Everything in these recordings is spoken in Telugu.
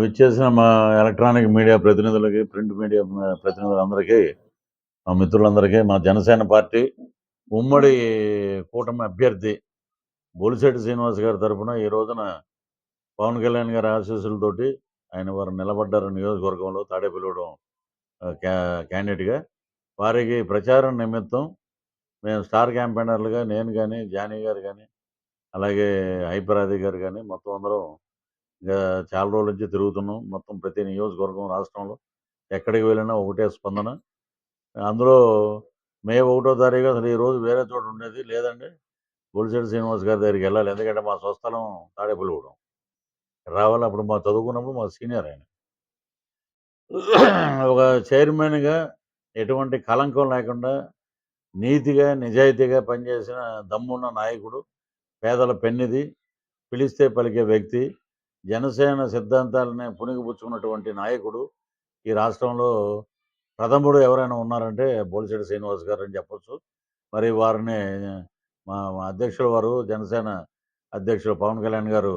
విచ్చేసిన మా ఎలక్ట్రానిక్ మీడియా ప్రతినిధులకి ప్రింట్ మీడియా ప్రతినిధులందరికీ మా మిత్రులందరికీ మా జనసేన పార్టీ ఉమ్మడి కూటమి అభ్యర్థి బొలిశెట్టి శ్రీనివాస్ గారి తరపున ఈ రోజున పవన్ కళ్యాణ్ గారి ఆశీస్సులతోటి ఆయన వారు నిలబడ్డారు నియోజకవర్గంలో తాడేపల్లిగూడెం క్యాండిడేట్గా. వారికి ప్రచారం నిమిత్తం మేము స్టార్ క్యాంపెయినర్లుగా నేను కానీ జానీ గారు కానీ అలాగే హైపరాది గారు కానీ మొత్తం అందరం చాలా రోజుల నుంచి తిరుగుతున్నాం. మొత్తం ప్రతి నియోజకవర్గం రాష్ట్రంలో ఎక్కడికి వెళ్ళినా ఒకటే స్పందన. అందులో మే ఒకటో తారీఖు అసలు ఈరోజు వేరే చోట ఉండేది లేదండి. బొలిశెట్టి శ్రీనివాస్ గారి దగ్గరికి వెళ్ళాలి. ఎందుకంటే మా స్వస్థలం తాడేపల్లిగూడెం. రావాలి అప్పుడు మా చదువుకున్నప్పుడు మా సీనియర్ ఆయన. ఒక చైర్మన్గా ఎటువంటి కలంకం లేకుండా నీతిగా నిజాయితీగా పనిచేసిన దమ్మున్న నాయకుడు పేదల పెన్నిది పిలిస్తే పలికే వ్యక్తి జనసేన సిద్ధాంతాలని పుణిగిపుచ్చుకున్నటువంటి నాయకుడు ఈ రాష్ట్రంలో ప్రథముడు ఎవరైనా ఉన్నారంటే బోలిశెట్టి శ్రీనివాస్ గారు అని చెప్పచ్చు. మరి వారిని మా అధ్యక్షుల వారు జనసేన అధ్యక్షుడు పవన్ కళ్యాణ్ గారు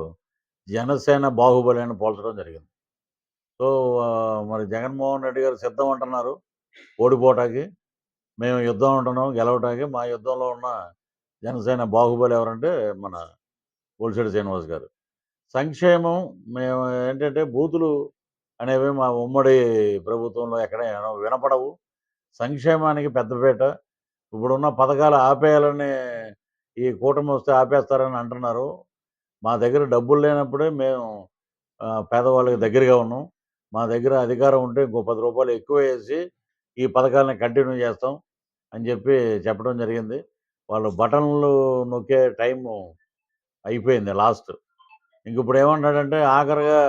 జనసేన బాహుబలి అని పోల్చడం జరిగింది. సో మరి జగన్మోహన్ రెడ్డి గారు సిద్ధం అంటున్నారు ఓడిపోవటానికి. మేము యుద్ధం ఉంటున్నాం గెలవటానికి. మా యుద్ధంలో ఉన్న జనసేన బాహుబలి ఎవరంటే మన బొలిశెట్టి శ్రీనివాస్ గారు. సంక్షేమం మేము ఏంటంటే బూతులు అనేవి మా ఉమ్మడి ప్రభుత్వంలో ఎక్కడ వినపడవు. సంక్షేమానికి పెద్దపేట. ఇప్పుడున్న పథకాలు ఆపేయాలని ఈ కూటమి వస్తే ఆపేస్తారని అంటున్నారు. మా దగ్గర డబ్బులు లేనప్పుడే మేము పేదవాళ్ళకి దగ్గరగా ఉన్నాం. మా దగ్గర అధికారం ఉంటే ఇంకో పది రూపాయలు ఎక్కువ వేసి ఈ పథకాలను కంటిన్యూ చేస్తాం అని చెప్పి చెప్పడం జరిగింది. వాళ్ళు బటన్లు నొక్కే టైము అయిపోయింది లాస్ట్. ఇంక ఇప్పుడు ఏమంటాడంటే ఆఖరిగా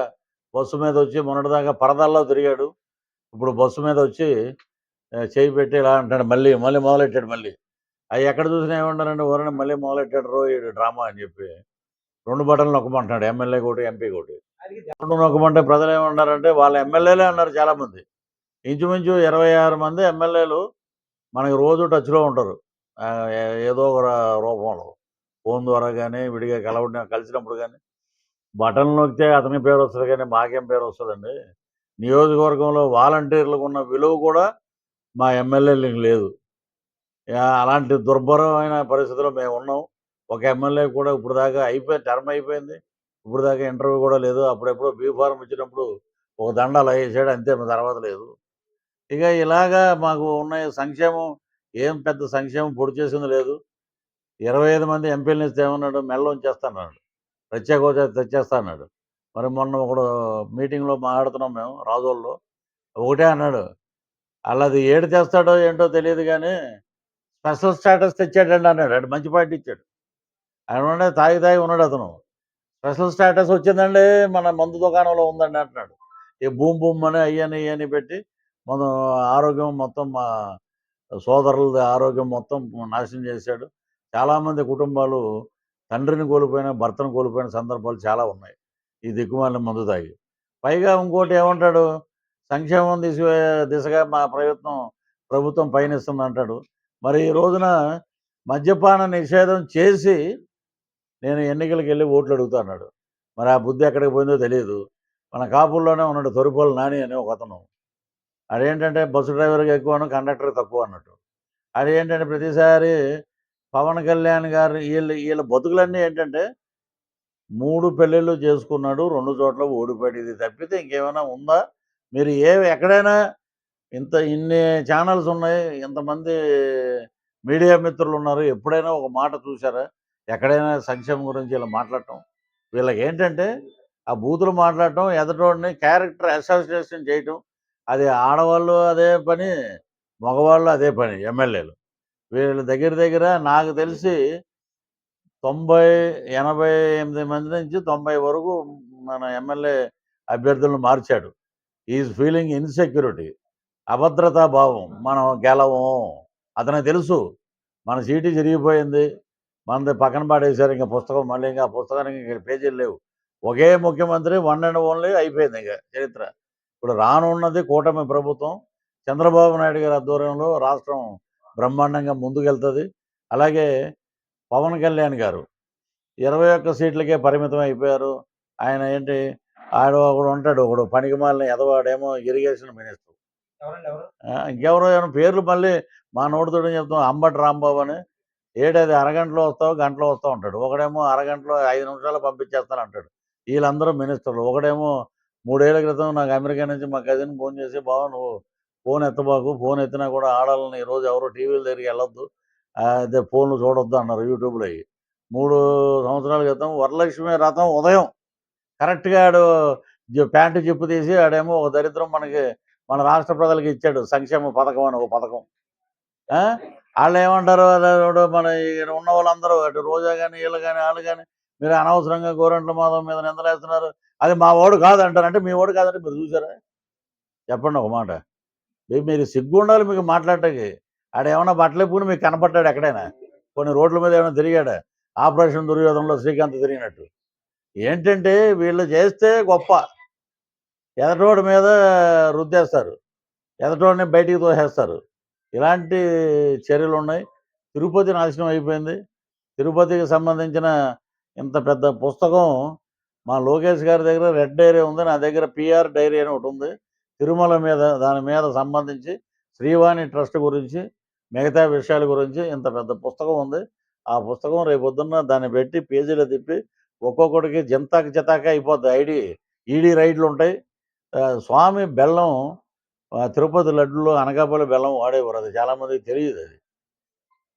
బస్సు మీద వచ్చి మొన్నటిదాకా పరదాల్లో తిరిగాడు. ఇప్పుడు బస్సు మీద వచ్చి చేయి పెట్టి ఇలా అంటాడు మళ్ళీ మళ్ళీ మొదలెట్టాడు మళ్ళీ. అవి ఎక్కడ చూసినా ఏమంటారంటే ఊరని మళ్ళీ మొదలెట్టాడు రో డ్రామా అని చెప్పి రెండు బటన్లు నొక్కమంటున్నాడు ఎమ్మెల్యే ఒకటి ఎంపీ ఒకటి రెండు నొక్కమంటే ప్రజలు ఏమన్నారంటే వాళ్ళ ఎమ్మెల్యేలే అన్నారు చాలామంది. ఇంచుమించు ఇరవై ఆరు మంది ఎమ్మెల్యేలు మనకి రోజు టచ్లో ఉంటారు. ఆ, ఏదో ఒక రూపంలో. ఫోన్ ద్వారా కానీ విడిగా కలవడం కలిసినప్పుడు కానీ బటన్ నొక్కితే అతని పేరు వస్తుంది కానీ మాకేం పేరు వస్తుందండి. నియోజకవర్గంలో వాలంటీర్లకు ఉన్న విలువ కూడా మా ఎమ్మెల్యేలకు లేదు. అలాంటి దుర్భరమైన పరిస్థితిలో మేము ఉన్నాం. ఒక ఎమ్మెల్యే కూడా ఇప్పుడు దాకా అయిపోయి టర్మ్ అయిపోయింది. ఇప్పుడు దాకా ఇంటర్వ్యూ కూడా లేదు. అప్పుడెప్పుడు బీ ఫార్మ్ ఇచ్చినప్పుడు ఒక దండాలు వేసాడు. అంతే తర్వాత లేదు. ఇక ఇలాగా మాకు ఉన్న సంక్షేమం ఏం పెద్ద సంక్షేమం పొడి చేసింది లేదు. ఇరవై ఐదు మంది ఎంపీలను ఇస్తే ఏమన్నాడు? మెల్ల ఉంచేస్తాన్నాడు ప్రత్యేక హోదా తెచ్చేస్తా అన్నాడు మరి మొన్న ఒకడు మీటింగ్లో మాట్లాడుతున్నాం మేము రాజోల్లో ఒకటే అన్నాడు అలాది ఏడు తెస్తాడో ఏంటో తెలియదు కానీ స్పెషల్ స్టేటస్ తెచ్చాడండి అన్నాడు. అటు మంచి పాయింట్ ఇచ్చాడు. ఆయన ఉండే తాగి తాగి ఉన్నాడు అతను. స్పెషల్ స్టేటస్ వచ్చిందండి మన మందు దుకాణంలో ఉందండి అంటున్నాడు. ఈ భూమ్ భూమ్ అని అయ్యని ఇయ్యని పెట్టి మన ఆరోగ్యం మొత్తం మా సోదరులది ఆరోగ్యం మొత్తం నాశనం చేశాడు. చాలామంది కుటుంబాలు తండ్రిని కోల్పోయిన భర్తను కోల్పోయిన సందర్భాలు చాలా ఉన్నాయి. ఈ దిక్కుమాలిన మందు తాగి. పైగా ఇంకోటి ఏమంటాడు? సంక్షేమం దిశ దిశగా మా ప్రయత్నం ప్రభుత్వం పయనిస్తుంది అంటాడు. మరి ఈ రోజున మద్యపాన నిషేధం చేసి నేను ఎన్నికలకు వెళ్ళి ఓట్లు అడుగుతా అన్నాడు. మరి ఆ బుద్ధి ఎక్కడికి పోయిందో తెలియదు మన కాపుల్లోనే ఉన్నాడు తొరిపోలు నాని అని ఒక అతను. అదేంటంటే బస్సు డ్రైవర్కి ఎక్కువను కండక్టర్ తక్కువ అన్నట్టు. అదేంటంటే ప్రతిసారి పవన్ కళ్యాణ్ గారు వీళ్ళ వీళ్ళ బతుకులన్నీ ఏంటంటే మూడు పెళ్ళిళ్ళు చేసుకున్నాడు రెండు చోట్ల ఓడిపోయాడు. ఇది తప్పితే ఇంకేమైనా ఉందా? మీరు ఏ ఎక్కడైనా ఇంత ఇన్ని ఛానల్స్ ఉన్నాయి ఇంతమంది మీడియా మిత్రులు ఉన్నారు ఎప్పుడైనా ఒక మాట చూసారా ఎక్కడైనా సంక్షేమం గురించి ఇలా మాట్లాడటం? వీళ్ళకి ఏంటంటే ఆ బూతులు మాట్లాడటం ఎదటోడిని క్యారెక్టర్ అసోసియేషన్ చేయటం అది ఆడవాళ్ళు అదే పని మగవాళ్ళు అదే పని ఎమ్మెల్యేలు. వీళ్ళ దగ్గర దగ్గర నాకు తెలిసి తొంభై ఎనభై ఎనిమిది మంది నుంచి తొంభై వరకు మన ఎమ్మెల్యే అభ్యర్థులను మార్చాడు. ఈజ్ ఫీలింగ్ ఇన్సెక్యూరిటీ అభద్రతా భావం మనం గెలవం అతనికి తెలుసు మన సీటు జరిగిపోయింది మనది పక్కన పాడేశారు ఇంకా పుస్తకం మళ్ళీ ఇంకా పుస్తకానికి ఇంకా పేజీలు లేవు. ఒకే ముఖ్యమంత్రి వన్ అండ్ ఓన్లీ అయిపోయింది ఇంకా చరిత్ర. ఇప్పుడు రానున్నది కూటమి ప్రభుత్వం. చంద్రబాబు నాయుడు గారి ఆధ్వర్యంలో రాష్ట్రం బ్రహ్మాండంగా ముందుకెళ్తుంది. అలాగే పవన్ కళ్యాణ్ గారు ఇరవై ఒక్క సీట్లకే పరిమితం అయిపోయారు. ఆయన ఏంటి ఆడు ఒకడు ఉంటాడు. ఒకడు పనికి మాలిన ఎదవాడేమో ఇరిగేషన్ మినిస్టర్. ఇంకెవరో ఏమైనా పేర్లు మళ్ళీ మా నోటితోటి చెప్తాం. అంబటి రాంబాబు అని. ఏడది అరగంటలో వస్తావు గంటలో వస్తావు అంటాడు. ఒకడేమో అరగంటలో ఐదు నిమిషాలు పంపించేస్తాను అంటాడు. వీళ్ళందరూ మినిస్టర్లు. ఒకడేమో మూడేళ్ళ క్రితం నాకు అమెరికా నుంచి మా కజిన్ ఫోన్ చేసి బావ నువ్వు ఫోన్ ఎత్తబాకు ఫోన్ ఎత్తినా కూడా ఆడాలని ఈరోజు ఎవరు టీవీల దగ్గరికి వెళ్ళొద్దు. అయితే అదే ఫోన్లు చూడొద్దు అన్నారు యూట్యూబ్లో అవి మూడు సంవత్సరాల క్రితం వరలక్ష్మి రథం ఉదయం. కరెక్ట్గా ఆడు ప్యాంటు చెప్పు తీసి ఆడేమో ఒక దరిద్రం మనకి మన రాష్ట్ర ప్రజలకు ఇచ్చాడు సంక్షేమ పథకం అని ఒక పథకం. ఆ? వాళ్ళు ఏమంటారు? అదేదో మన ఇక్కడ ఉన్న వాళ్ళందరూ అటు రోజా కానీ వీళ్ళు కానీ వాళ్ళు కానీ మీరు అనవసరంగా గోరంట్ల మాధవ్ మీద నిందలేస్తున్నారు. అది మా ఓడు కాదంటారంటే అంటే మీ ఓడు కాదంటే మీరు చూసారా చెప్పండి ఒక మాట. మీరు సిగ్గు ఉండాలి మీకు మాట్లాడటానికి. ఆడ ఏమన్నా బట్టలేపుకుని మీకు కనపడ్డాడు ఎక్కడైనా? కొన్ని రోడ్ల మీద ఏమైనా తిరిగాడా? ఆపరేషన్ దుర్యోధనలో శ్రీకాంత్ తిరిగినట్టు. ఏంటంటే వీళ్ళు చేస్తే గొప్ప. ఎదటోడి మీద రుద్దేస్తారు. ఎదటోడిని బయటికి తోసేస్తారు. ఇలాంటి చర్యలు ఉన్నాయి తిరుపతి నాశనం అయిపోయింది. తిరుపతికి సంబంధించిన ఇంత పెద్ద పుస్తకం మా లోకేష్ గారి దగ్గర రెడ్ డైరీ ఉంది. నా దగ్గర పిఆర్ డైరీ అని ఒకటి ఉంది. తిరుమల మీద దాని మీద సంబంధించి శ్రీవాణి ట్రస్ట్ గురించి మిగతా విషయాల గురించి ఇంత పెద్ద పుస్తకం ఉంది. ఆ పుస్తకం రేపొద్దున్న దాన్ని పెట్టి పేజీలో తిప్పి ఒక్కొక్కడికి జింతాకి జతాక అయిపోద్ది ఐడి ఈడీ రైడ్లు ఉంటాయి. స్వామి బెల్లం తిరుపతి లడ్డులో అనకాపల్లి బెల్లం వాడేవారు. అది చాలామందికి తెలియదు అది.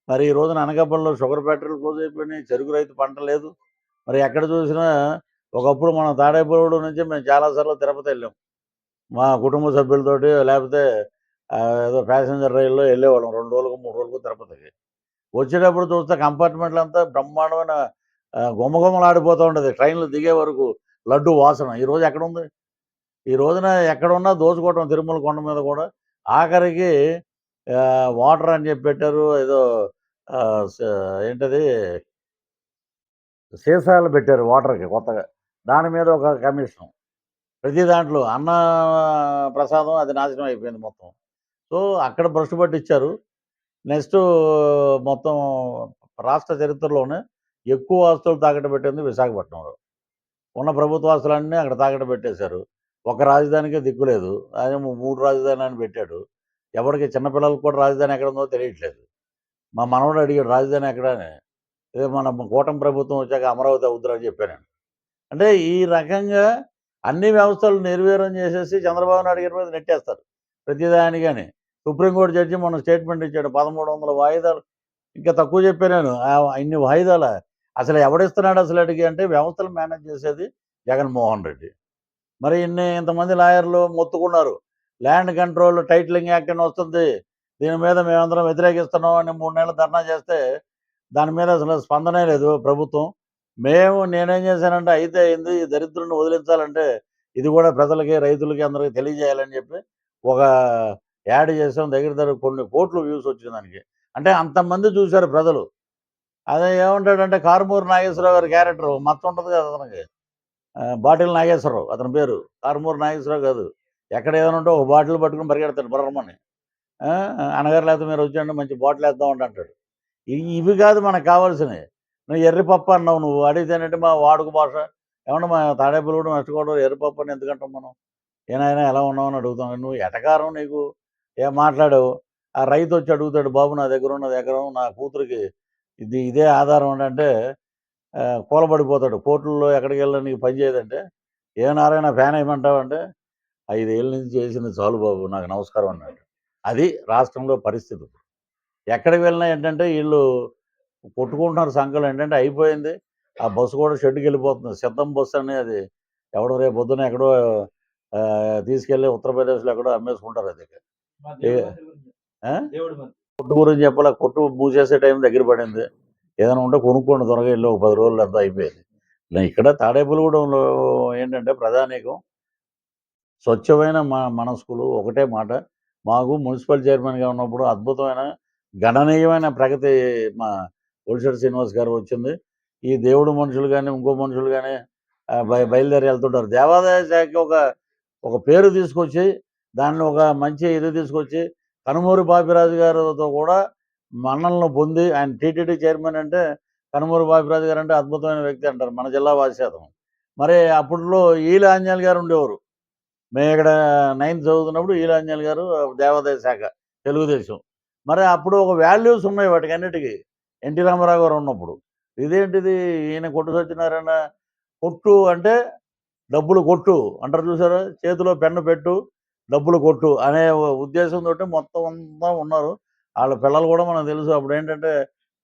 మరి ఈ రోజున అనకాపల్లిలో షుగర్ ఫ్యాక్టరీలు క్లోజ్ అయిపోయినాయి చెరుకు రైతు పంట లేదు. మరి ఎక్కడ చూసినా ఒకప్పుడు మనం తాడేపల్లి నుంచి మేము చాలాసార్లు తిరుపతి వెళ్ళాం. మా కుటుంబ సభ్యులతోటి లేకపోతే ఏదో ప్యాసింజర్ రైల్లో వెళ్ళేవాళ్ళం. రెండు రోజులకు మూడు రోజులకు తిరుపతికి. వచ్చేటప్పుడు చూస్తే కంపార్ట్మెంట్లు అంతా బ్రహ్మాండమైన గుమ్మగుమ్మలాడిపోతూ ఉండేది. ఉంటుంది ట్రైన్లు దిగే వరకు లడ్డు వాసన. ఈ రోజు ఎక్కడ ఉంది ఈ రోజున ఎక్కడున్నా దోచుకోవటం తిరుమల కొండ మీద కూడా. ఆఖరికి వాటర్ అని చెప్పి పెట్టారు. ఏదో ఏంటది? సీసాలు పెట్టారు వాటర్కి కొత్తగా. దాని మీద ఒక కమిషన్. ప్రతి దాంట్లో అన్న ప్రసాదం అది నాశనం అయిపోయింది మొత్తం. సో అక్కడ భ్రష్టు పట్టించారు నెక్స్ట్ మొత్తం రాష్ట్ర చరిత్రలోనే ఎక్కువ ఆస్తులు తాకట్టు పెట్టింది విశాఖపట్నంలో. ఉన్న ప్రభుత్వ ఆస్తులన్నీ అక్కడ తాకట్టు పెట్టేశారు. ఒక రాజధానికే దిక్కులేదు ఆయన మూడు రాజధాని అని పెట్టాడు. ఎవరికి చిన్నపిల్లలకు కూడా రాజధాని ఎక్కడ ఉందో తెలియట్లేదు. మా మనవడు అడిగాడు రాజధాని ఎక్కడనే? ఇదే మన కూటమి ప్రభుత్వం వచ్చాక అమరావతి అవుతురని చెప్పాను అంటే ఈ రకంగా అన్ని వ్యవస్థలు నిర్వీర్యం చేసేసి చంద్రబాబు నాయుడు గారి మీద నెట్టేస్తారు. ప్రతిదానికని. సుప్రీంకోర్టు జడ్జి మొన్న స్టేట్మెంట్ ఇచ్చాడు పదమూడు వందల వాయిదాలు. ఇంకా తక్కువ చెప్పాను ఆ ఇన్ని వాయిదాల అసలు ఎవడిస్తున్నాడు అసలు అడిగి అంటే వ్యవస్థలు మేనేజ్ చేసేది జగన్మోహన్ రెడ్డి. మరి ఇన్ని ఇంతమంది లాయర్లు మొత్తుకున్నారు. ల్యాండ్ కంట్రోల్ టైటిలింగ్ యాక్ట్ అని వస్తుంది. దీని మీద మేమందరం వ్యతిరేకిస్తున్నాం అని మూడు నెలలు ధర్నా చేస్తే దాని మీద అసలు స్పందనే లేదు ప్రభుత్వం. మేము నేనేం చేశానంటే అయితే అయింది ఈ దరిద్రుని వదిలించాలంటే ఇది కూడా ప్రజలకి రైతులకి అందరికీ తెలియజేయాలని చెప్పి ఒక యాడ్ చేసాం. దగ్గర దగ్గర కొన్ని కోట్లు వ్యూస్ వచ్చిన దానికి. అంటే అంతమంది చూశారు ప్రజలు. అదే ఏమంటాడంటే కారుమూరు నాగేశ్వరరావు గారి క్యారెక్టర్ మత్త ఉంటుంది కదా అతనికి. బాటిల్ నాగేశ్వరరావు అతని పేరు. కారుమూరు నాగేశ్వరరావు కాదు. ఎక్కడ ఏదైనా ఉంటే ఒక బాటిల్ పట్టుకుని పరిగెడతాడు బర్రమని. ఆ, లేకపోతే మీరు వచ్చాడు మంచి బాటిల్ వేద్దాం అంటాడు. ఇవి కాదు మనకు కావాల్సినవి. నువ్వు ఎర్రిపప్పు అన్నావు నువ్వు. అడిగితేనంటే మా వాడుక భాష. ఏమన్నా మా తాడేపల్లి కూడా నష్టపోవడం ఎర్రిపప్పు అని ఎందుకంటాం మనం? ఏనాయనా ఎలా ఉన్నావు అని అడుగుతాం. నువ్వు ఎటకారం నీకు? ఏం మాట్లాడావు? ఆ రైతు వచ్చి అడుగుతాడు బాబు నా దగ్గర ఉన్నది ఎకరం నా కూతురికి ఇది ఇదే ఆధారం ఏంటంటే కూలబడిపోతాడు. కోర్టుల్లో ఎక్కడికి వెళ్ళినా నీకు పని చేయదంటే ఏ నారాయణ ఫ్యాన్ వేయమంటావంటే ఐదేళ్ళ నుంచి చేసింది చాలు బాబు నాకు నమస్కారం అన్నాడు. అది రాష్ట్రంలో పరిస్థితి ఎక్కడికి వెళ్ళినా ఏంటంటే వీళ్ళు కొట్టుకుంటున్నారు సంఘాలు ఏంటంటే అయిపోయింది. ఆ బస్సు కూడా షెడ్కి వెళ్ళిపోతుంది సిద్ధం బస్సు అని అది ఎవడో రేపు పొద్దున ఎక్కడో తీసుకెళ్ళి ఉత్తరప్రదేశ్లో ఎక్కడో అమ్మేసుకుంటారు అది. కొట్టు గురించి చెప్పాల? కొట్టు మూసేసే టైం దగ్గర పడింది. ఏదైనా ఉంటే కొనుక్కోండి త్వరగా వెళ్ళి ఒక పది రోజులు అంతా అయిపోయింది. ఇక్కడ తాడేపల్లిగూడెంలో ఏంటంటే ప్రధానికం స్వచ్ఛమైన మా మనస్కులు ఒకటే మాట. మాకు మున్సిపల్ చైర్మన్గా ఉన్నప్పుడు అద్భుతమైన గణనీయమైన ప్రగతి మా ఒలిశెట్టి శ్రీనివాస్ గారు వచ్చింది. ఈ దేవుడు మనుషులు కానీ ఇంకో మనుషులు కానీ బయలుదేరి వెళ్తుంటారు. దేవాదాయ శాఖకి ఒక ఒక పేరు తీసుకొచ్చి దాన్ని ఒక మంచి ఇది తీసుకొచ్చి కనుమూరి బాపిరాజు గారితో కూడా మన్నలను పొంది ఆయన టీటీడీ చైర్మన్ అంటే కనుమూరి బాపిరాజు గారు అంటే అద్భుతమైన వ్యక్తి అంటారు మన జిల్లా వాసేతం మరి అప్పట్లో ఈల ఆంజనేయులు గారు ఉండేవారు. మేము ఇక్కడ నైన్త్ చదువుతున్నప్పుడు ఈల ఆంజనేయులు గారు దేవాదాయ శాఖ తెలుగుదేశం. మరి అప్పుడు ఒక వాల్యూస్ ఉన్నాయి వాటికి అన్నిటికీ ఎన్టీ రామారావు గారు ఉన్నప్పుడు. ఇదేంటిది? ఈయన కొట్టు సత్యనారాయణ కొట్టు అంటే డబ్బులు కొట్టు. అంటారు చూసారా? చేతిలో పెన్ను పెట్టు డబ్బులు కొట్టు అనే ఉద్దేశంతో మొత్తం అంతా ఉన్నారు. వాళ్ళ పిల్లలు కూడా మనకు తెలుసు. అప్పుడు ఏంటంటే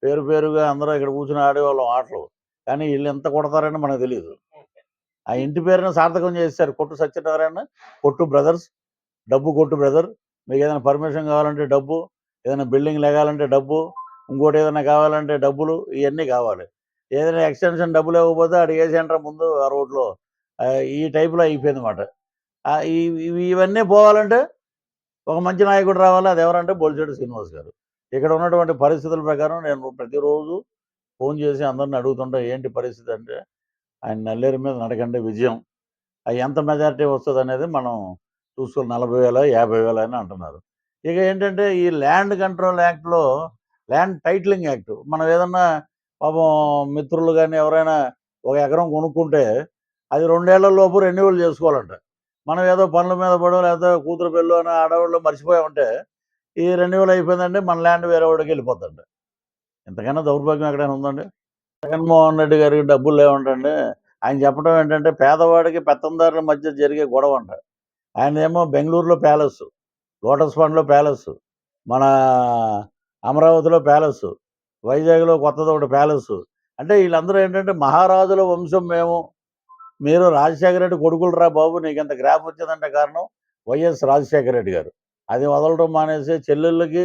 పేరు పేరుగా అందరూ ఇక్కడ కూర్చుని ఆడేవాళ్ళం ఆటలు. కానీ వీళ్ళు ఎంత కొడతారని మనకు తెలియదు ఆ ఇంటి పేరుని సార్థకం చేశారు కొట్టు సత్యనారాయణ కొట్టు బ్రదర్స్ డబ్బు కొట్టు బ్రదర్. మీకు ఏదైనా పర్మిషన్ కావాలంటే డబ్బు ఏదైనా బిల్డింగ్ లేగాలంటే డబ్బు. ఇంకోటి ఏదైనా కావాలంటే డబ్బులు ఇవన్నీ కావాలి. ఏదైనా ఎక్స్టెన్షన్ డబ్బులు ఇవ్వకపోతే అడిగే సెంటర్ ముందు ఆ రోడ్లో ఈ టైప్లో అయిపోయింది అనమాట ఇవన్నీ పోవాలంటే ఒక మంచి నాయకుడు రావాలి. అది ఎవరంటే బొలిశెట్టి శ్రీనివాస్ గారు. ఇక్కడ ఉన్నటువంటి పరిస్థితుల ప్రకారం నేను ప్రతిరోజు ఫోన్ చేసి అందరిని అడుగుతుంటా ఏంటి పరిస్థితి అంటే ఆయన నల్లేరు మీద నడకండి విజయం. అది ఎంత మెజారిటీ వస్తుంది అనేది మనం చూసుకుని నలభై వేల యాభై వేల అని అంటున్నారు. ఇక ఏంటంటే ఈ ల్యాండ్ కంట్రోల్ యాక్ట్లో ల్యాండ్ టైటిలింగ్ యాక్ట్. మనం ఏదన్నా పాపం మిత్రులు కానీ ఎవరైనా ఒక ఎకరం కొనుక్కుంటే అది రెండేళ్ళ లోపు రెన్యువల్ చేసుకోవాలంట. మనం ఏదో పనుల మీద పడడం లేకపోతే కూతురు పెళ్ళు అని ఆడవాళ్ళు మర్చిపోయి ఉంటే ఈ రెన్యువల్ అయిపోయిందంటే మన ల్యాండ్ వేరే వాడికి వెళ్ళిపోతుందండి ఇంతకన్నా దౌర్భాగ్యం ఎక్కడైనా ఉందండి? జగన్మోహన్ రెడ్డి గారికి డబ్బులు లేవంటండి. ఆయన చెప్పడం ఏంటంటే పేదవాడికి పెత్తందారుల మధ్య జరిగే గొడవ అంట ఆయన ఏమో బెంగళూరులో ప్యాలెస్ లోటస్ ఫండ్లో ప్యాలెస్. మన అమరావతిలో ప్యాలెస్ వైజాగ్లో కొత్తది ఒకటి ప్యాలెస్. అంటే వీళ్ళందరూ ఏంటంటే మహారాజుల వంశం మేము. మీరు రాజశేఖర రెడ్డి కొడుకులు రా బాబు నీకు ఇంత గ్రాఫ్ వచ్చిందంటే కారణం వైఎస్ రాజశేఖర రెడ్డి గారు. అది వదలడం మానేసి చెల్లెళ్ళకి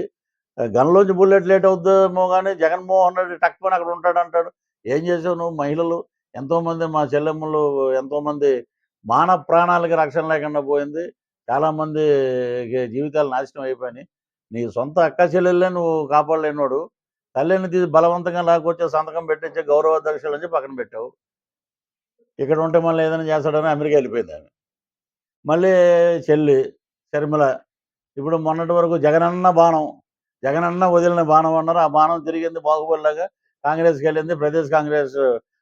గన్లోంచి బుల్లెట్ లేట్ అవుతుందేమో కానీ జగన్మోహన్ రెడ్డి టక్కుని అక్కడ ఉంటాడు అంటాడు. ఏం చేసావు నువ్వు మహిళలు? ఎంతోమంది మా చెల్లెమ్మలు ఎంతోమంది మానవ ప్రాణాలకి రక్షణ లేకుండా పోయింది. చాలామందికి జీవితాలు నాశనం అయిపోయినాయి. నీ సొంత అక్క చెల్లెళ్ళే నువ్వు కాపాడలేనోడు తల్లిని తీసి బలవంతంగా లేకపోతే సంతకం పెట్టించే గౌరవ దర్శలు అని పక్కన పెట్టావు. ఇక్కడ ఉంటే మళ్ళీ ఏదైనా చేస్తాడని అమెరికా వెళ్ళిపోయింది ఆమె. మళ్ళీ చెల్లి శర్మిల ఇప్పుడు మొన్నటి వరకు జగనన్న బాణం జగనన్న వదిలిన బాణం అన్నారు. ఆ బాణం తిరిగింది బాగుపడలాగా కాంగ్రెస్కి వెళ్ళింది. ప్రదేశ్ కాంగ్రెస్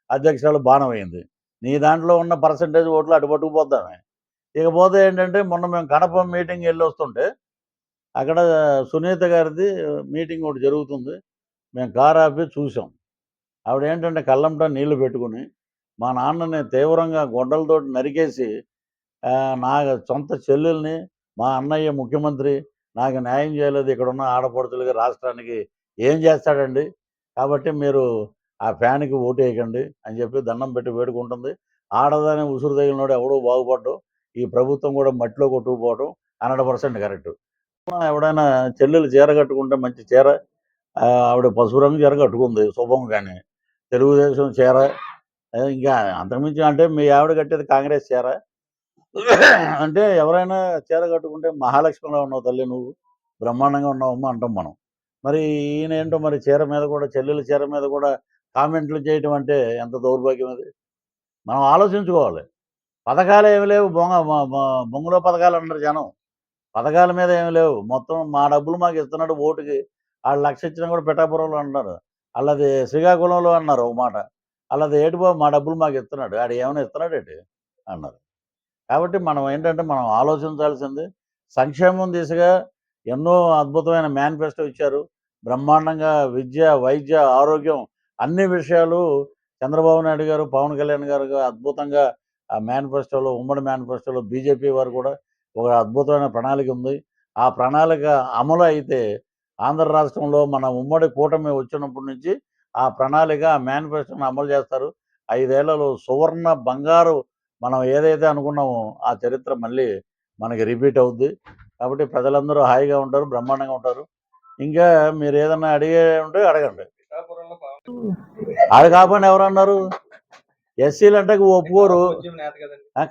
అధ్యక్షురాలు బాణం అయింది. నీ దాంట్లో ఉన్న పర్సంటేజ్ ఓట్లు అటు పట్టుకుపోద్దామే ఇకపోతే ఏంటంటే మొన్న మేము కడప మీటింగ్ వెళ్ళి వస్తుంటే అక్కడ సునీత గారిది మీటింగ్ ఒకటి జరుగుతుంది. మేము కారు ఆపి చూసాం ఆవిడ ఏంటంటే కళ్ళంట నీళ్ళు పెట్టుకుని మా నాన్నని తీవ్రంగా గొడ్డలతో నరికేసి నా సొంత చెల్లెల్ని మా అన్నయ్య ముఖ్యమంత్రి నాకు న్యాయం చేయలేదు ఇక్కడ ఉన్న ఆడపడుతులకి రాష్ట్రానికి ఏం చేస్తాడండి? కాబట్టి మీరు ఆ ఫ్యాన్కి ఓటు వేయకండి అని చెప్పి దండం పెట్టి వేడుకుంటుంది. ఆడదాని ఉసురు తగిలినోడు ఎవడో బాగుపడ్డు. ఈ ప్రభుత్వం కూడా మట్టిలో కొట్టుకుపోవడం హండ్రెడ్ పర్సెంట్ కరెక్ట్. ఎవడైనా చెల్లెలు చీర కట్టుకుంటే మంచి చీర ఆవిడ పసుపు రంగు చీర కట్టుకుంది శుభం కానీ తెలుగుదేశం చీర ఇంకా అంతకుమించి అంటే మీ ఆవిడ కట్టేది కాంగ్రెస్ చీర. అంటే ఎవరైనా చీర కట్టుకుంటే మహాలక్ష్మిలో ఉన్నావు తల్లి నువ్వు బ్రహ్మాండంగా ఉన్నావమ్మ అంటాం మనం. మరి ఈయన ఏంటో మరి చీర మీద కూడా చెల్లెల చీర మీద కూడా కామెంట్లు చేయటం అంటే ఎంత దౌర్భాగ్యం అది? మనం ఆలోచించుకోవాలి. పథకాలు ఏమి లేవు బొంగ బొంగులో పథకాలు అంటారు జనం. పథకాల మీద ఏమి లేవు. మొత్తం మా డబ్బులు మాకు ఇస్తున్నాడు ఓటుకి. వాళ్ళు లక్ష ఇచ్చినా కూడా పెట్టాపురంలో అంటున్నారు. అల్లది శ్రీకాకుళంలో అన్నారు ఒక మాట. వాళ్ళది ఏటిబాబు మా డబ్బులు మాకు ఇస్తున్నాడు. ఆడు ఏమైనా ఇస్తున్నాడు ఏంటి? అన్నారు. కాబట్టి మనం ఏంటంటే మనం ఆలోచించాల్సింది సంక్షేమం దిశగా ఎన్నో అద్భుతమైన మేనిఫెస్టో ఇచ్చారు. బ్రహ్మాండంగా విద్య వైద్య ఆరోగ్యం అన్ని విషయాలు చంద్రబాబు నాయుడు గారు పవన్ కళ్యాణ్ గారు అద్భుతంగా ఆ మేనిఫెస్టోలో ఉమ్మడి మేనిఫెస్టోలో బీజేపీ వారు కూడా ఒక అద్భుతమైన ప్రణాళిక ఉంది. ఆ ప్రణాళిక అమలు అయితే ఆంధ్ర రాష్ట్రంలో మన ఉమ్మడి కూటమి వచ్చినప్పటి నుంచి ఆ ప్రణాళిక ఆ మేనిఫెస్టోని అమలు చేస్తారు. ఐదేళ్ళలో సువర్ణ బంగారు మనం ఏదైతే అనుకున్నామో ఆ చరిత్ర మళ్ళీ మనకి రిపీట్ అవుద్ది. కాబట్టి ప్రజలందరూ హాయిగా ఉంటారు బ్రహ్మాండంగా ఉంటారు. ఇంకా మీరు ఏదన్నా అడిగే ఉంటే అడగండి. అది కాకుండా ఎవరన్నారు ఎస్సీలు అంటే ఒప్పుకోరు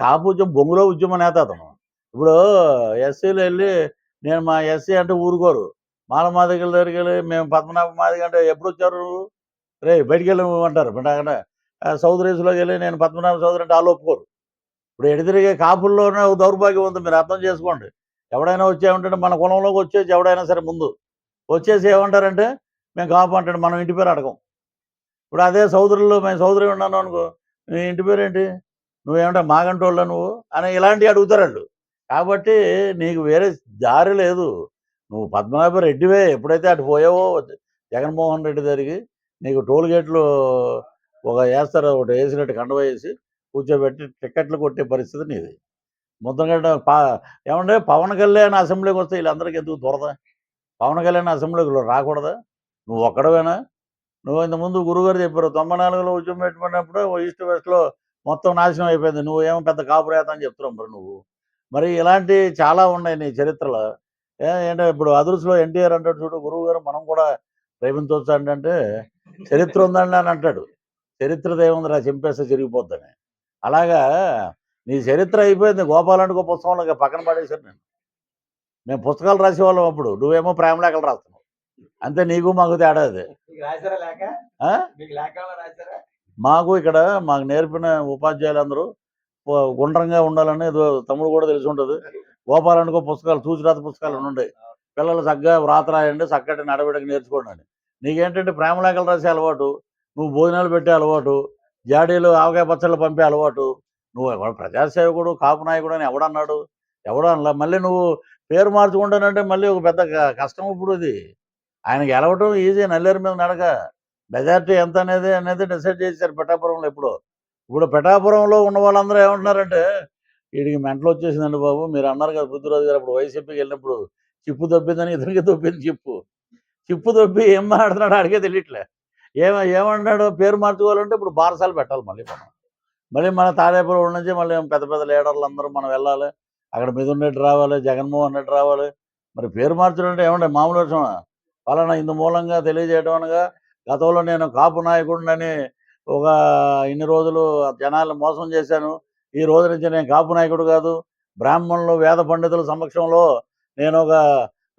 కాపు ఉద్యమం బొంగులో ఉద్యమ నేత అతను. ఇప్పుడు ఎస్సీలు వెళ్ళి నేను మా ఎస్సీ అంటే ఊరుకోరు. మాల మాదిగల దగ్గరికి వెళ్ళి మేము పద్మనాభ మాదిగ అంటే ఎప్పుడు వచ్చారు రే బయటికి వెళ్ళి అంటారు అంటే అక్కడ సౌదరేసులోకి వెళ్ళి నేను పద్మనాభ సౌదరి అంటే వాళ్ళు ఒప్పుకోరు. ఇప్పుడు ఎడితిరిగే కాపుల్లోనే ఒక దౌర్భాగ్యం ఉంది. మీరు అర్థం చేసుకోండి. ఎవడైనా వచ్చేమంటే మన కులంలోకి వచ్చేసి ఎవడైనా సరే ముందు. వచ్చేసి ఏమంటారంటే మేము కాపు అంటాడు మనం ఇంటి పేరు అడగం. ఇప్పుడు అదే సోదరులు మేము సోదరి ఉన్నాను అనుకో నీ ఇంటి పేరు ఏంటి నువ్వేమంటే మాగంటోళ్ళ నువ్వు? అని ఇలాంటివి అడుగుతారు వాళ్ళు. కాబట్టి నీకు వేరే దారి లేదు. నువ్వు పద్మనాభ రెడ్డివే. ఎప్పుడైతే అటు పోయావో జగన్మోహన్ రెడ్డి దగ్గరికి నీకు టోల్ గేట్లు ఒక వేస్తారు ఒకటి వేసినట్టు కండ వేసి కూర్చోబెట్టి టికెట్లు కొట్టే పరిస్థితి నీది. ముద్రగడ్డ పా ఏమంటే పవన్ కళ్యాణ్ అసెంబ్లీకి వస్తే వీళ్ళందరికీ ఎందుకు దొరదా? పవన్ కళ్యాణ్ అసెంబ్లీకి రాకూడదా? నువ్వు ఒక్కడవేనా? నువ్వు ఇంతకుముందు గురుగారు చెప్పారు తొంభై నాలుగులో ఉద్యమం పెట్టుకున్నప్పుడు ఈస్ట్ వెస్ట్లో మొత్తం నాశనం అయిపోయింది. నువ్వు ఏమో పెద్ద కాపురేత అని చెప్తున్నావు మరి నువ్వు. మరి ఇలాంటి చాలా ఉన్నాయి నీ చరిత్రలో. ఏంటంటే ఇప్పుడు అదురుసులో ఎన్టీఆర్ అంటాడు చూడు గురువు గారు మనం కూడా ప్రేమించవచ్చు అంటే చరిత్ర ఉందండి అని అంటాడు. చరిత్రది ఏముందిరా చింపేస్తే జరిగిపోద్దని అలాగా నీ చరిత్ర అయిపోయింది. గోపాలంటే పుస్తకంలో పక్కన పడేశారు నేను. మేము పుస్తకాలు రాసేవాళ్ళం అప్పుడు. నువ్వేమో ప్రేమలేఖలు రాస్తున్నావు. అంతే నీకు మాకు తేడా అది. మీకు ఇక్కడ మాకు నేర్పిన ఉపాధ్యాయులందరూ పు- గుండ్రంగా ఉండాలని ఏదో తమ్ముడు కూడా తెలిసి ఉంటుంది. గోపాలనుకో పుస్తకాలు చూసిరాత పుస్తకాలు ఉండే. పిల్లలు చక్కగా వ్రాత రాయండి చక్కటి నడవడికి నేర్చుకోండి అని. నీకేంటంటే ప్రేమలేఖలు రాసే అలవాటు నువ్వు భోజనాలు పెట్టే అలవాటు జాడీలు ఆవకాయ పచ్చళ్ళు పంపే అలవాటు నువ్వు ప్రజాసేవకుడు కాపు నాయకుడు అని ఎవడన్నాడు? ఎవడు అనలా. మళ్ళీ నువ్వు పేరు మార్చుకుంటానంటే మళ్ళీ ఒక పెద్ద కష్టం ఇప్పుడు ఇది ఆయన గెలవటం ఈజీ నల్లేరు మీద నడక. మెజార్టీ ఎంత అనేది అనేది డిసైడ్ చేశారు పిఠాపురంలో ఎప్పుడో. ఇప్పుడు పెటాపురంలో ఉన్న వాళ్ళందరూ ఏమంటున్నారంటే వీడికి మెంటలు వచ్చేసిందండి బాబు. మీరు అన్నారు కదా పృథ్వీరాజు గారు అప్పుడు వైసీపీకి వెళ్ళినప్పుడు చిప్పు దొబ్బిందని ఇతనికి దొబ్బింది చిప్పు. చిప్పు దొబ్బి ఏం మాట్లాడుతున్నాడు అడిగే తెలియట్లే. ఏమ ఏమన్నాడు పేరు మార్చుకోవాలంటే ఇప్పుడు బారసాలు పెట్టాలి మళ్ళీ మనం. మళ్ళీ మన తాడేపురం నుంచి మళ్ళీ పెద్ద పెద్ద లీడర్లు అందరూ మనం వెళ్ళాలి. అక్కడ మిథున్ రెడ్డి రావాలి జగన్మోహన్ రెడ్డి రావాలి. మరి పేరు మార్చడం అంటే ఏమంటే మామూలు విషయమా పలానా ఇందు మూలంగా తెలియజేయడం అనగా గతంలో నేను కాపు నాయకుడినని ఒక ఇన్ని రోజులు జనాలు మోసం చేశాను. ఈ రోజు నుంచి నేను కాపు నాయకుడు కాదు. బ్రాహ్మణులు వేద పండితుల సమక్షంలో నేను ఒక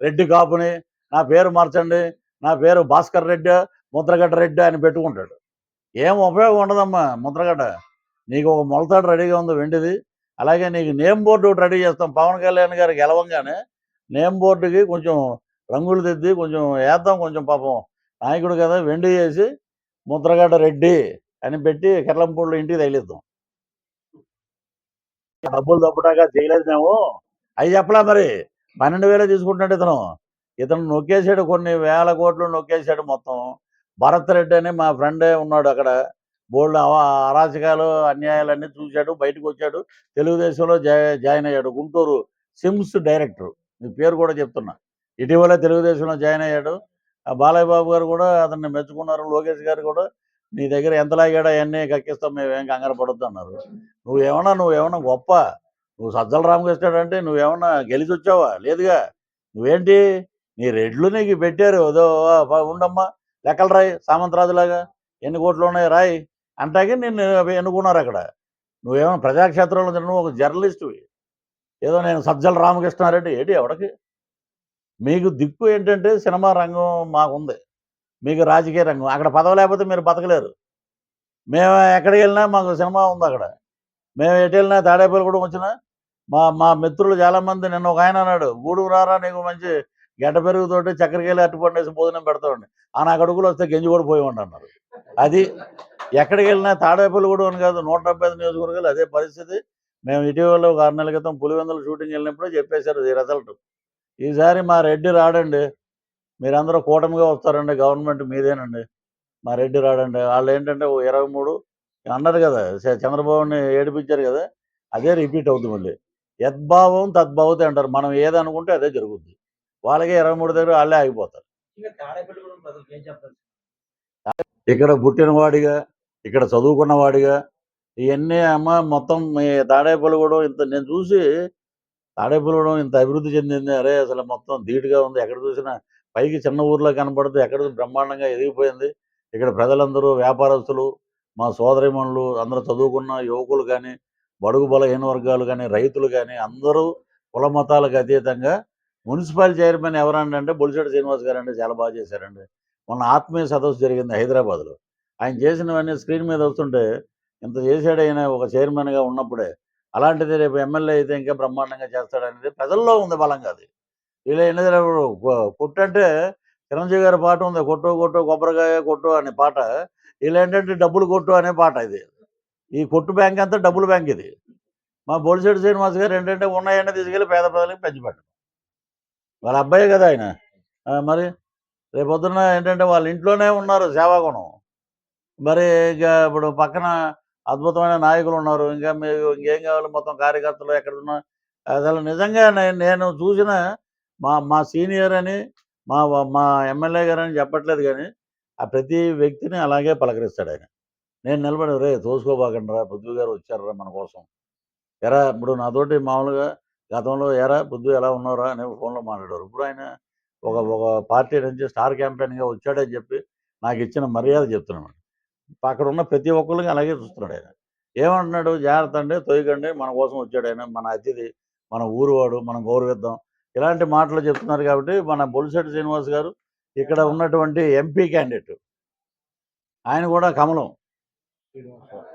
రెడ్డి కాపుని. నా పేరు మార్చండి. నా పేరు భాస్కర్ రెడ్డి ముద్రగడ్డ రెడ్డి అని పెట్టుకుంటాడు. ఏం ఉపయోగం ఉండదమ్మా ముద్రగడ్డ? నీకు ఒక మొలతాడు రెడీగా ఉంది వెండిది. అలాగే నీకు నేమ్ బోర్డు ఒకటి రెడీ చేస్తాం. పవన్ కళ్యాణ్ గారు గెలవంగానే నేమ్ బోర్డుకి కొంచెం రంగులు దిద్ది కొంచెం వేద్దాం కొంచెం పాపం నాయకుడు కదా వెండి చేసి ముద్రగడ్డ రెడ్డి అని పెట్టి కిర్లంపూడిలో ఇంటికి తగిలిద్దాం. డబ్బులు తప్పుటాగా చేయలేదు మేము. అవి చెప్పలా మరి. పన్నెండు వేలే తీసుకుంటున్నాడు ఇతను. ఇతను నొక్కేసాడు కొన్ని వేల కోట్లు నొక్కేసాడు మొత్తం. భరత్ రెడ్డి అని మా ఫ్రెండే ఉన్నాడు అక్కడ. బోల్డ్ అరాచకాలు అన్యాయాలన్నీ చూశాడు బయటకు వచ్చాడు. తెలుగుదేశంలో జాయిన్ అయ్యాడు. Guntur sims director. మీ పేరు కూడా చెప్తున్నా. ఇటీవల తెలుగుదేశంలో జాయిన్ అయ్యాడు. ఆ బాలయ్య బాబు గారు కూడా అతన్ని మెచ్చుకున్నారు. లోకేష్ గారు కూడా నీ దగ్గర ఎంత లాగాడా అవన్నీ కక్కిస్తాం మేమేం కంగారు పడొద్దు అన్నారు. నువ్వేమన్నా నువ్వేమన్నా గొప్ప నువ్వు సజ్జల రామకృష్ణుడు అంటే నువ్వేమన్నా గెలిచి వచ్చావా లేదుగా. నువ్వేంటి? నీ రెడ్లు నీకు పెట్టారు. ఏదో ఉండమ్మా లెక్కలు రాయి సామంతరాజులాగా. ఎన్ని కోట్లు ఉన్నాయి రాయి అంటాగే నిన్ను ఎన్నుకున్నారు అక్కడ. నువ్వేమో ప్రజాక్షేత్రంలో నువ్వు ఒక జర్నలిస్టువి. ఏదో నేను సజ్జల రామకృష్ణారెడ్డి. ఏంటి ఎవడికి? మీకు దిక్కు ఏంటంటే సినిమా రంగం మాకుంది. మీకు రాజకీయ రంగం. అక్కడ పదవి లేకపోతే మీరు బతకలేరు. మేము ఎక్కడికి వెళ్ళినా మాకు సినిమా ఉంది అక్కడ. మేము ఎటు వెళ్ళినా తాడేపల్లి కూడా వచ్చినా మా మా మిత్రులు చాలామంది నిన్న ఒక ఆయన అన్నాడు గూడు రారా నీకు మంచి గడ్డ పెరుగుతోటి చక్కెరకేళి అట్టుపండేసి భోజనం పెడతామండి ఆ నా అడుగులు వస్తే గెంజి కూడా పోయేవాడి అన్నారు. అది ఎక్కడికి వెళ్ళినా తాడేపల్లి కూడా అని కాదు నూట డెబ్బై ఐదు నియోజకవర్గాలు అదే పరిస్థితి. మేము ఇటీవల ఒక ఆరు నెలల క్రితం పులివెందుల షూటింగ్ వెళ్ళినప్పుడు చెప్పేశారు ఈ రిజల్ట్. ఈసారి మా రెడ్డి రాడండి. మీరందరూ కూటమిగా వస్తారండి. గవర్నమెంట్ మీదేనండి. మా రెడ్డి రాడండి. వాళ్ళు ఏంటంటే ఓ ఇరవై మూడు అన్నారు కదా చంద్రబాబుని ఏడిపించారు కదా అదే రిపీట్ అవుతుంది మళ్ళీ. యద్భావం తద్భావతే అంటారు. మనం ఏది అనుకుంటే అదే జరుగుద్ది. వాళ్ళకే ఇరవై మూడు దగ్గర వాళ్ళే ఆగిపోతారు. తాడేపల్లి కూడా ఇక్కడ పుట్టినవాడిగా ఇక్కడ చదువుకున్నవాడిగా ఇవన్నీ అమ్మ మొత్తం మీ తాడేపల్లిగూడెం ఇంత నేను చూసి తాడేపల్లిగూడెం ఇంత అభివృద్ధి చెందింది. అరే అసలు మొత్తం ధీటుగా ఉంది. ఎక్కడ చూసినా పైకి చిన్న ఊర్లో కనపడుతూ ఎక్కడ బ్రహ్మాండంగా ఎదిగిపోయింది. ఇక్కడ ప్రజలందరూ వ్యాపారస్తులు మా సోదరిమణులు అందరూ చదువుకున్న యువకులు కానీ బడుగు బలహీన వర్గాలు కానీ రైతులు కానీ అందరూ కుల మతాలకు అతీతంగా మున్సిపల్ చైర్మన్ ఎవరండి అంటే బొలిసెడ్డి శ్రీనివాస్ గారు అంటే చాలా బాగా చేశారండి. మొన్న ఆత్మీయ సదస్సు జరిగింది హైదరాబాద్లో. ఆయన చేసినవన్నీ స్క్రీన్ మీద వస్తుంటే ఇంత చేశాడు ఆయన ఒక చైర్మన్గా ఉన్నప్పుడే. అలాంటిది రేపు ఎమ్మెల్యే అయితే ఇంకా బ్రహ్మాండంగా చేస్తాడనేది ప్రజల్లో ఉంది బలంగా అది ఇలా ఎన్ని కొట్టు అంటే చిరంజీవి గారి పాట ఉంది. కొట్టు కొట్టు కొబ్బరికాయ కొట్టు అనే పాట. వీళ్ళు ఏంటంటే డబ్బులు కొట్టు అనే పాట ఇది. ఈ కొట్టు బ్యాంక్ అంతా డబ్బులు బ్యాంక్ ఇది. మా బోలిశెట్టి శ్రీనివాస్ గారు ఏంటంటే ఉన్నాయన్నీ తీసుకెళ్ళి పేద ప్రజలకు పెంచిపెట్టడం వాళ్ళ అబ్బాయే కదా ఆయన. మరి రేపొద్దున ఏంటంటే వాళ్ళ ఇంట్లోనే ఉన్నారు సేవాగుణం. మరి ఇక ఇప్పుడు పక్కన అద్భుతమైన నాయకులు ఉన్నారు. ఇంకా మీరు ఇంకేం కావాలి? మొత్తం కార్యకర్తలు ఎక్కడున్నా అసలు నిజంగా నేను చూసిన మా మా సీనియర్ అని మా మా ఎమ్మెల్యే గారు అని చెప్పట్లేదు కానీ ఆ ప్రతి వ్యక్తిని అలాగే పలకరిస్తాడు ఆయన. నేను నిలబడి రే తోసుకోబాకండి రా పృథ్వీ గారు వచ్చారా మన కోసం. ఎరా ఇప్పుడు నాతోటి మామూలుగా గతంలో ఎరా బుద్ధు ఎలా ఉన్నారా అని ఫోన్లో మాట్లాడారు. ఇప్పుడు ఆయన ఒక ఒక పార్టీ నుంచి స్టార్ క్యాంపెయిన్గా వచ్చాడని చెప్పి నాకు ఇచ్చిన మర్యాద చెప్తున్నాను. అక్కడ ఉన్న ప్రతి ఒక్కరికి అలాగే చూస్తున్నాడు ఆయన. ఏమంటున్నాడు? జాగ్రత్త అండి తొయ్యకండి మన కోసం వచ్చాడు ఆయన మన అతిథి మన ఊరువాడు మనం గౌరవిద్దాం. ఇలాంటి మాటలు చెప్తున్నారు కాబట్టి మన బొలిశెట్టి శ్రీనివాస్ గారు ఇక్కడ ఉన్నటువంటి ఎంపీ క్యాండిడేట్. ఆయన కూడా కమలం.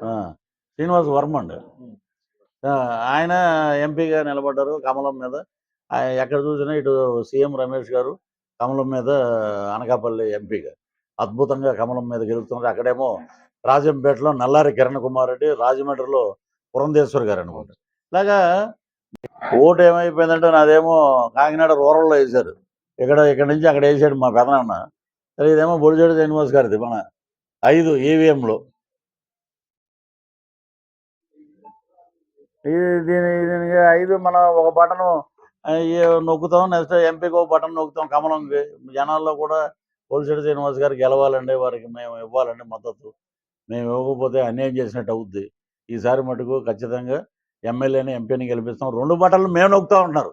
ఆ, శ్రీనివాస్ వర్మ అండి. ఆ, ఆయన ఎంపీగా నిలబడ్డారు కమలం మీద. ఎక్కడ చూసినా ఇటు సీఎం రమేష్ గారు కమలం మీద అనకాపల్లి ఎంపీగా. అద్భుతంగా కమలం మీద గెలుస్తున్నారు అక్కడేమో రాజంపేటలో నల్లారి కిరణ్ కుమార్ రెడ్డి రాజమండ్రిలో పురంధేశ్వర్ గారు అనుకుంటారు ఇలాగా ఓటు ఏమైపోయిందంటే నాదేమో కాకినాడ రూరల్లో వేశారు. ఇక్కడ ఇక్కడ నుంచి అక్కడ వేసాడు మా పెదనాన్న. సరే ఇదేమో బొడిజోడి శ్రీనివాస్ గారిది మన ఐదు ఈవీఎంలో ఇది దీని దీనికి ఐదు మనం ఒక బటన్ నొక్కుతాం నెక్స్ట్ ఎంపీకి ఒక బటన్ నొక్కుతాం కమలంకి. జనాల్లో కూడా పోలిసెడ్డి శ్రీనివాస్ గారు గెలవాలండి వారికి మేము ఇవ్వాలండి మద్దతు. మేము ఇవ్వకపోతే అన్యాయం చేసినట్టు అవుద్ది. ఈసారి మటుకు ఖచ్చితంగా ఎమ్మెల్యేని ఎంపీని గెలిపిస్తాం. రెండు బటన్లు మేము నొక్కుతా ఉంటున్నారు.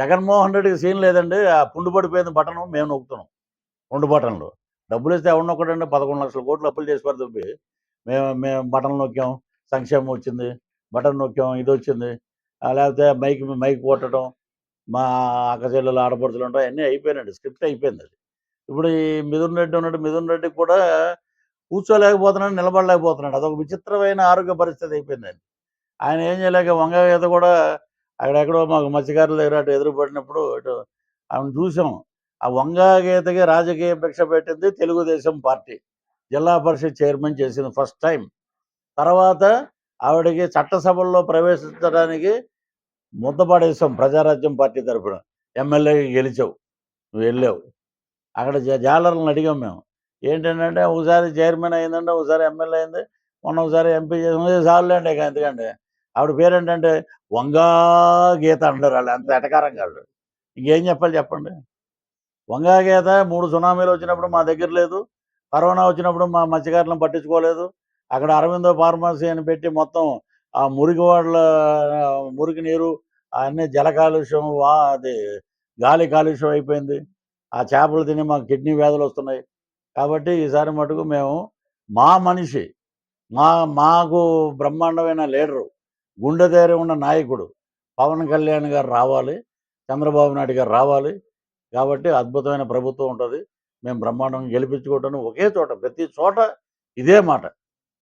జగన్మోహన్ రెడ్డికి సీన్ లేదండి. ఆ పుండు పడిపోయిన బటన్ మేము నొక్కుతున్నాం. రెండు బటన్లు. డబ్బులు ఇస్తే ఎవరు నొక్కడండి? పదకొండు లక్షల కోట్లు అప్పులు చేసి పడుతుంది మేము మేము బటన్ నొక్కాం. సంక్షేమం వచ్చింది. బటన్ నొక్కాం. ఇది వచ్చింది. లేకపోతే మైక్ మైక్ కొట్టడం మా అక్కచెల్లెలు ఆడపడుతులు ఆడపడుచులు ఉంటాం అన్నీ అయిపోయినాయండి. స్క్రిప్ట్ అయిపోయింది అది. ఇప్పుడు ఈ మిథున్ రెడ్డి ఉన్నాడు మిథున్ రెడ్డి కూడా కూర్చోలేకపోతున్నాడు నిలబడలేకపోతున్నాడు. అదొక విచిత్రమైన ఆరోగ్య పరిస్థితి అయిపోయింది ఆయన ఏం చేయలేక వంగ ఈత కూడా అక్కడెక్కడో మాకు మత్స్యకారుల దగ్గర అటు ఎదురుపడినప్పుడు ఇటు ఆమె చూసాం. ఆ వంగా గీతకి రాజకీయ భిక్ష పెట్టింది తెలుగుదేశం పార్టీ. జిల్లా పరిషత్ చైర్మన్ చేసింది ఫస్ట్ టైం. తర్వాత ఆవిడకి చట్టసభల్లో ప్రవేశించడానికి ముద్దపడేసాం ప్రజారాజ్యం పార్టీ తరఫున ఎమ్మెల్యేకి గెలిచావు. నువ్వు వెళ్ళావు. అక్కడ జాలర్లను అడిగాం మేము. ఏంటంటే ఒకసారి చైర్మన్ అయిందంటే ఒకసారి ఎమ్మెల్యే అయింది మొన్న ఒకసారి ఎంపీ చేసింది చాలులేండి ఇక ఎందుకంటే ఆవిడ పేరేంటంటే వంగా గీత అంటారు వాళ్ళు అంత ఎటకారం కాదు ఇంకేం చెప్పాలి చెప్పండి? వంగా గీత మూడు సునామీలు వచ్చినప్పుడు మా దగ్గర లేదు కరోనా వచ్చినప్పుడు మా మత్స్యకారులను పట్టించుకోలేదు అక్కడ అరవిందో ఫార్మసీ అని పెట్టి మొత్తం ఆ మురికి వాడల మురికి నీరు అన్ని జల కాలుష్యం వా అది గాలి కాలుష్యం అయిపోయింది. ఆ చేపలు తిని మాకు కిడ్నీ వ్యాధులు వస్తున్నాయి. కాబట్టి ఈసారి మటుకు మేము మా మనిషి మా మాకు బ్రహ్మాండమైన లీడరు గుండె ధైర్యం ఉన్న నాయకుడు పవన్ కళ్యాణ్ గారు రావాలి చంద్రబాబు నాయుడు గారు రావాలి. కాబట్టి అద్భుతమైన ప్రభుత్వం ఉంటుంది. మేము బ్రహ్మాండం గెలిపించుకోవటం ఒకే చోట ప్రతి చోట ఇదే మాట.